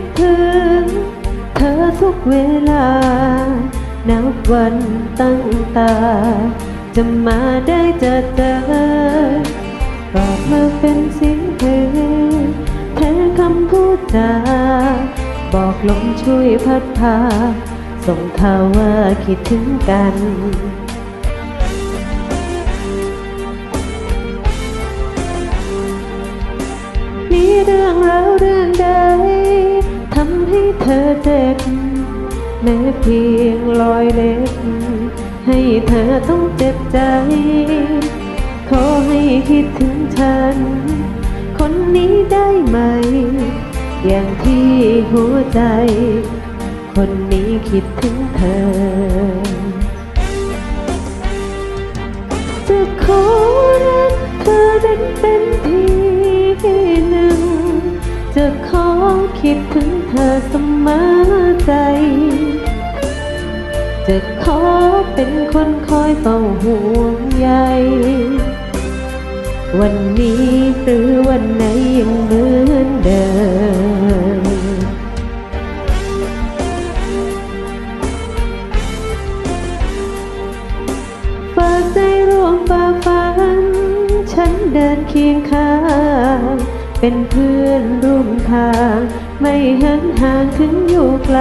ดถึง เธอทุกเวลา นับวันตั้งตา จะมาได้จอเจอก็เธอเป็นสิ่งเพลงแทนคำพูดจา บอกลมช่วยพัดพา ส่งข่าวว่าคิดถึงกัน เพียงรอยเล็บ ให้เธอต้องเจ็บใจ ขอให้คิดถึงฉัน คนนี้ได้ไหม อย่างที่หัวใจ คนนี้คิดถึงเธอ จะขอรักเธอเป็นเป็นทีหนึ่ง จะขอคิดถึงเธอเสมอใจ จะขอเป็นคนคอยเฝ้าห่วงใย วันนี้หรือวันไหนยังเหมือนเดิม ฝากใจร่วมฝ่าฟัน ฉันเดินเคียงข้าง เป็นเพื่อนร่วมทาง ไม่เหินห่างถึงอยู่ไกล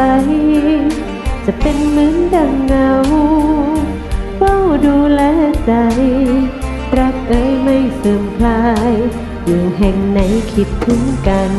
จะเป็นเหมือนดังเงาเฝ้าดูแลใจ รักเอ่ยไม่เสื่อมคลาย อยู่แห่งไหนคิดถึงกัน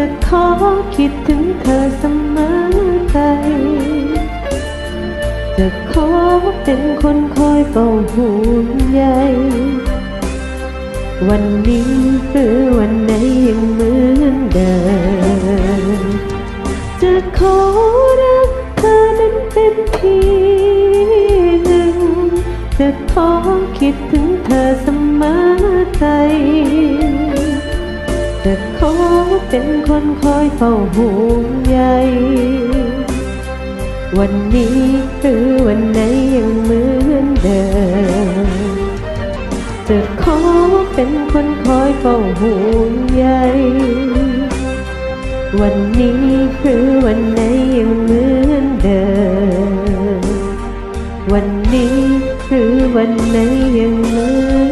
จะขอคิดถึงเธอเสมอใจจะขอเป็นคนคอยเฝ้าห่วงใย วันนี้หรือวันไหนยังเหมือนเดิม จะขอรักเธอนั้นเป็นทีหนึ่ง จะขอคิดถึงเธอเสมอใจ จะขอเป็นคนคอยเฝ้าห่วงใยวันนี้หรือวันไหนยังเหมือนเดิมจะขอเป็นคนคอยเฝ้าห่วงใยวันนี้หรือวันไหนยังเหมือนเดิมวันนี้หรือวันไหนยังเหมือน